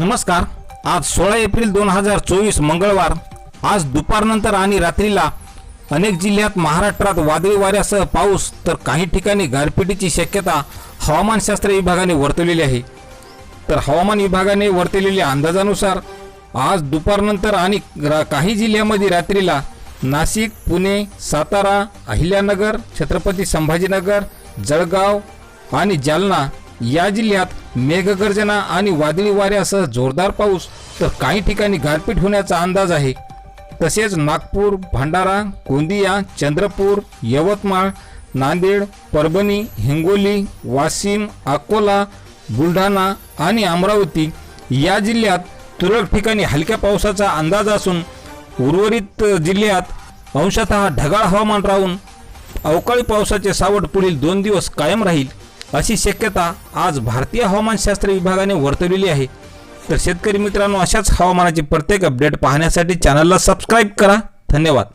नमस्कार. आज सोळा एप्रिल दोन हजार चोवीस मंगळवार. आज दुपारनंतर आणि रात्रीला अनेक जिल्ह्यात महाराष्ट्रात वादळी वाऱ्यासह पाऊस तर काही ठिकाणी गारपिटीची शक्यता हवामानशास्त्र विभागाने वर्तवलेली आहे. तर हवामान विभागाने वर्तवलेल्या अंदाजानुसार आज दुपारनंतर आणि काही जिल्ह्यामध्ये रात्रीला नाशिक पुणे सातारा अहिल्यानगर छत्रपती संभाजीनगर जळगाव आणि जालना या जिल्ह्यात मेघगर्जना आणि वादळी वाऱ्यासह जोरदार पाऊस तर काही ठिकाणी गारपीट होण्याचा अंदाज आहे. तसेच नागपूर भंडारा गोंदिया चंद्रपूर यवतमाळ नांदेड परभणी हिंगोली वाशिम अकोला बुलढाणा आणि अमरावती या जिल्ह्यात तुरळक ठिकाणी हलक्या पावसाचा अंदाज असून उर्वरित जिल्ह्यात अंशतः ढगाळ हवामान राहून अवकाळी पावसाचे सावट पुढील दोन दिवस कायम राहील. अशी शक्यता आज भारतीय हवामानशास्त्र विभागाने वर्तवलेली आहे. तर शेतकरी मित्रांनो अशाच हवामानाची प्रत्येक अपडेट पाहण्यासाठी चॅनलला सबस्क्राईब करा. धन्यवाद.